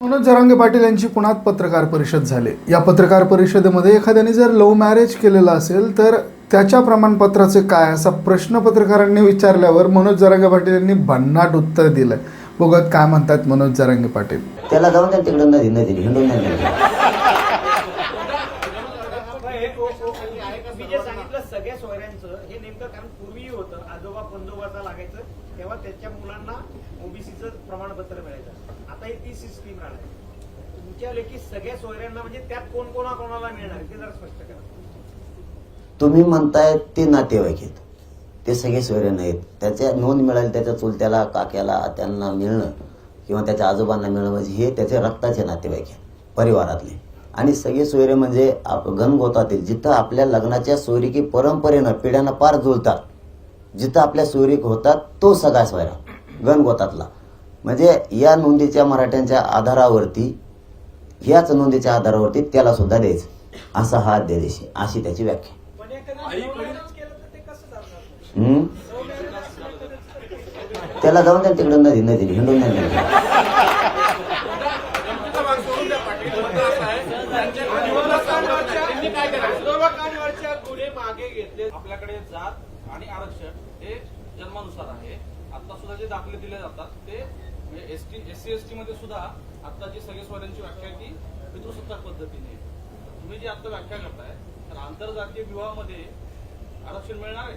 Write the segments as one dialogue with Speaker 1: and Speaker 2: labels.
Speaker 1: मनोज जरांगे पाटील यांची पुण्यात पत्रकार परिषद झाली? या पत्रकार परिषदेमध्ये एखाद्याने जर लव्ह मॅरेज केलेलं असेल तर त्याच्या प्रमाणपत्राचे काय? असा प्रश्न पत्रकारांनी विचारल्यावर मनोज जरांगे पाटील यांनी भन्नाट उत्तर दिलंय बघत काय म्हणतात मनोज जरांगे पाटील?
Speaker 2: त्याला जाऊन त्या तिकडं नदी नदी हिंडून
Speaker 3: सगळ्या सोयऱ्यांचं हे नेमकं कारण पूर्वी होतं आजोबा बंदोबस्ता लागायचं तेव्हा त्याच्या मुलांना ओबीसीचं प्रमाणपत्र मिळायचं. आता ही तीस स्कीम राहणार तुमच्या लेखी सगळ्या सोयऱ्यांना म्हणजे त्यात कोण कोणा कोणाला मिळणार ते जरा स्पष्ट करा.
Speaker 2: तुम्ही म्हणताय ते नातेवाईक आहेत. ते सगळे सोयरे नाहीत त्याच्या नोंद मिळाली त्याच्या चुलत्याला काक्याला त्यांना मिळणं किंवा त्याच्या आजोबांना मिळणं म्हणजे हे त्याचे रक्ताचे नातेवाईक आहेत परिवारातले. आणि सगळे सोयरे म्हणजे आप गणगोतातील जिथं आपल्या लग्नाच्या सोयरिकी परंपरेनं पिढ्यांना पार जुळतात जिथं आपल्या सोयरीक होतात तो सगळा सोयरा गणगोतातला म्हणजे या नोंदीच्या मराठ्यांच्या आधारावरती ह्याच नोंदीच्या आधारावरती त्याला सुद्धा द्यायचं. असा हा अध्यादेश अशी त्याची व्याख्या
Speaker 3: पण एखाद्या केलं तर ते कसं चालणार?
Speaker 2: हम्म? त्याला जाऊन त्या तिकडं नदी नदी हिंडून नाही
Speaker 4: मागे घेतले. आपल्याकडे जात आणि आरक्षण हे जन्मानुसार आहे. आता सुद्धा जे दाखले दिले जातात ते S T S C S T मध्ये सुद्धा आता जी व्याख्या ती पितृसत्ताक पद्धतीने. तुम्ही जी आता व्याख्या करताय तर आंतरजातीय विवाहामध्ये आरक्षण मिळणार आहे?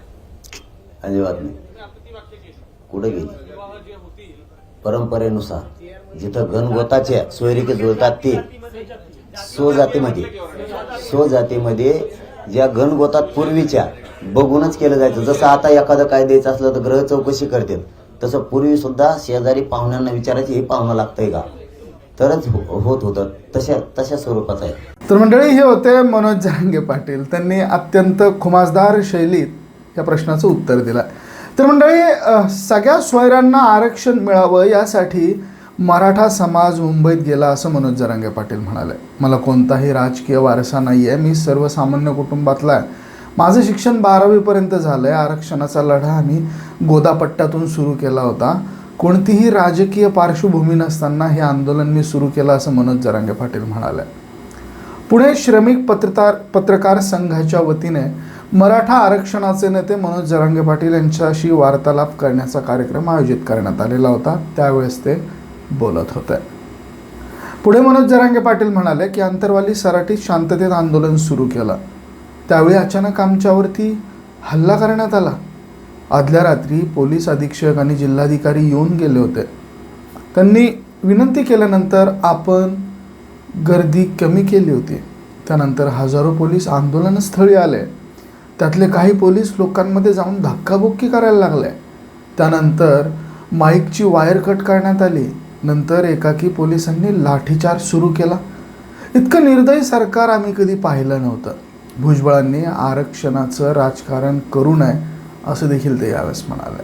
Speaker 2: अजिबात नाही.
Speaker 4: आता ती व्याख्या केली.
Speaker 2: कुठे गेली?
Speaker 4: विवाह जे होतील
Speaker 2: परंपरेनुसार जिथं गणगोताचे सोयरिके जुळतात ते स्वजातीमध्ये. स्वजातीमध्ये ज्या गणगोतात पूर्वीच्या बघूनच केलं जायचं. जसं आता एखादं काय द्यायचं असलं तर ग्रह चौकशी करते तसं पूर्वी सुद्धा शेजारी पाहुण्यांना विचारायचे हे पाहुणं लागतंय का? तरच हो- होत होतं. तशा तशा स्वरूपाचं आहे.
Speaker 1: तर मंडळी हे होते मनोज जहांगे पाटील. त्यांनी अत्यंत खुमासदार शैलीत या प्रश्नाचं उत्तर दिलं. तर मंडळी सगळ्या स्वैरांना आरक्षण मिळावं यासाठी मराठा समाज मुंबईत गेला असं मनोज जरांगे पाटील म्हणाले. मला कोणताही राजकीय वारसा नाही आहे मी सर्वसामान्य कुटुंबातला आहे. माझं शिक्षण बारावीपर्यंत झालं आहे आरक्षणाचा लढा आम्ही गोदापट्ट्यातून सुरू केला होता. कोणतीही राजकीय पार्श्वभूमी नसताना हे आंदोलन मी सुरू केलं असं मनोज जरांगे पाटील म्हणाले. पुणे श्रमिक पत्रकार पत्रकार संघाच्या वतीने मराठा आरक्षणाचे नेते मनोज जरांगे पाटील यांच्याशी वार्तालाप करण्याचा कार्यक्रम आयोजित करण्यात आलेला होता. त्यावेळेस ते बोलत होते. पुढे मनोज जरांगे पाटील म्हणाले की आंतरवाली सराटीत शांततेत आंदोलन सुरू केलं. त्यावेळी अचानक आमच्यावरती हल्ला करण्यात आला. आदल्या रात्री पोलीस अधीक्षक आणि जिल्हाधिकारी येऊन गेले होते. त्यांनी विनंती केल्यानंतर आपण गर्दी कमी केली होती. त्यानंतर हजारो पोलीस आंदोलनस्थळी आले. त्यातले काही पोलीस लोकांमध्ये जाऊन धक्काबुक्की करायला लागले. त्यानंतर माईकची वायर कट करण्यात आली. नंतर एकाकी पोलिसांनी लाठीचार्ज सुरू केला. इतकं निर्दयी सरकार आम्ही कधी पाहिलं नव्हतं. भुजबळांनी आरक्षणाचं राजकारण करू नये असं देखील ते यावेळेस म्हणाले.